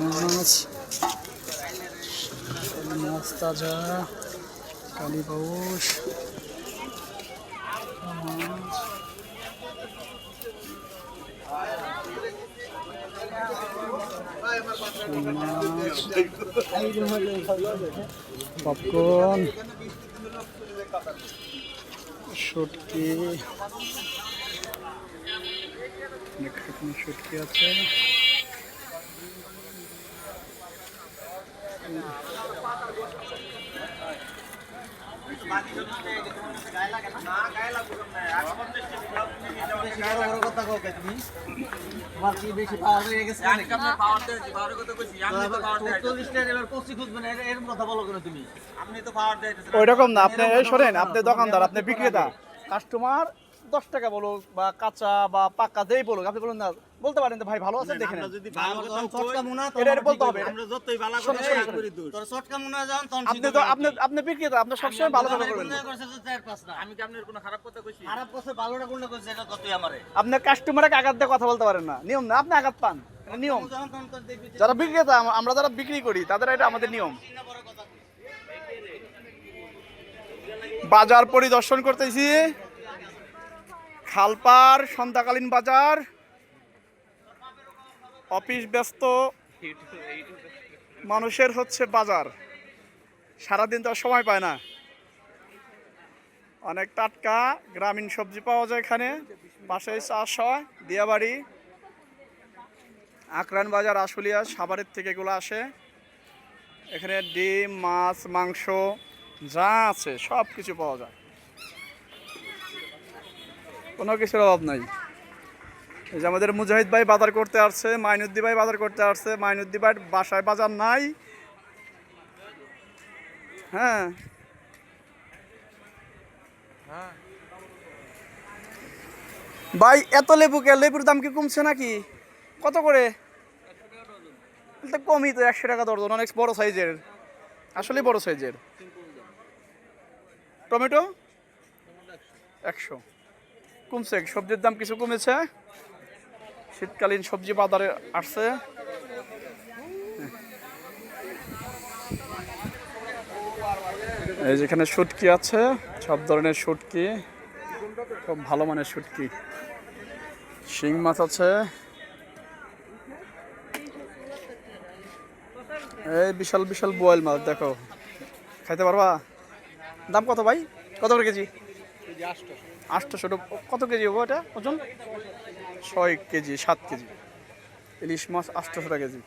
মাছ মাছ তাজা কালী মাছ পপকর্ন শুটকি অনেক রকমের শুটকি আছে তোমার পাওয়ার হয়ে গেছে নাকি? চল্লিশ টাকার এবার কচি খুঁজবে না, এর- কথা বলো কেন তুমি? ওই রকম না আপনি শোনেন আপনি দোকানদার আপনি বিক্রেতা কাস্টমার দশ টাকা বলুক বা কাঁচা বা পাকা যেই বলুক আপনি বলুন না বলতে পারেন ভাই ভালো আছে দেখে নেন ভালো যখন চটকা তখন এটা এটা বলতে হবে। আমরা যতই ভালো শোনো, করে শোনো, এই শোনো। করি দোষ। তোর চটকা যখন, তখন আপনি তো আপনি আপনি বিক্রেতা আপনি সবসময় ভালো কথা করবেন। আপনার কাস্টমারকে আঘাত দিয়ে কথা বলতে পারেন না। নিয়ম না আপনি আঘাত পান। নিয়ম। যারা বিক্রেতা আমরা যারা বিক্রি করি তাদের এটা আমাদের নিয়ম। বাজার পরিদর্শন করতেছি। খালপার, সন্ধ্যাকালীন বাজার। অফিস ব্যস্ত। মানুষের হচ্ছে বাজার। সারাদিন তো সময় পায় না। অনেক টাটকা গ্রামীণ সবজি পাওয়া যায় এখানে। পাশে চাষ হয়, দিয়াবাড়ি। আকরান বাজার, আশুলিয়া, সাভারের থেকে এগুলো আসে। এখানে ডিম, মাছ, মাংস, যা আছে সব কিছু পাওয়া যায়। কোনো কিছুর অভাব নাই। এই যে আমাদের মুজাহিদ ভাই বাজার করতে আসছে মাইনুদ্দি ভাই বাজার করতে আসছে মাইনুদ্দি ভাই বাসায় বাজার নাই। হ্যাঁ। ভাই, এত লেবু কে লেবুর দাম কি কমছে নাকি? কত করে? কমই তো, একশো টাকা দর্জন, অনেক বড় সাইজের। আসলে বড় সাইজের। টমেটো? একশো। কমছে, সবজির দাম কিছু কমেছে। শীতকালীন সবজি বাজারে আসছে। এই যেখানে শুটকি আছে, সব ধরনের শুটকি, খুব ভালো মানের শুটকি। শিং মাছ আছে। এই বিশাল বিশাল বোয়াল মাছ, দেখো। খাইতে পারবা? দাম কত ভাই? কত করে কেজি? আটশোশো কত কেজি হব এটা? ওজন? ছয় কেজি, সাত কেজি। ইলিশ মাছ আটশোশো টাকা কেজি।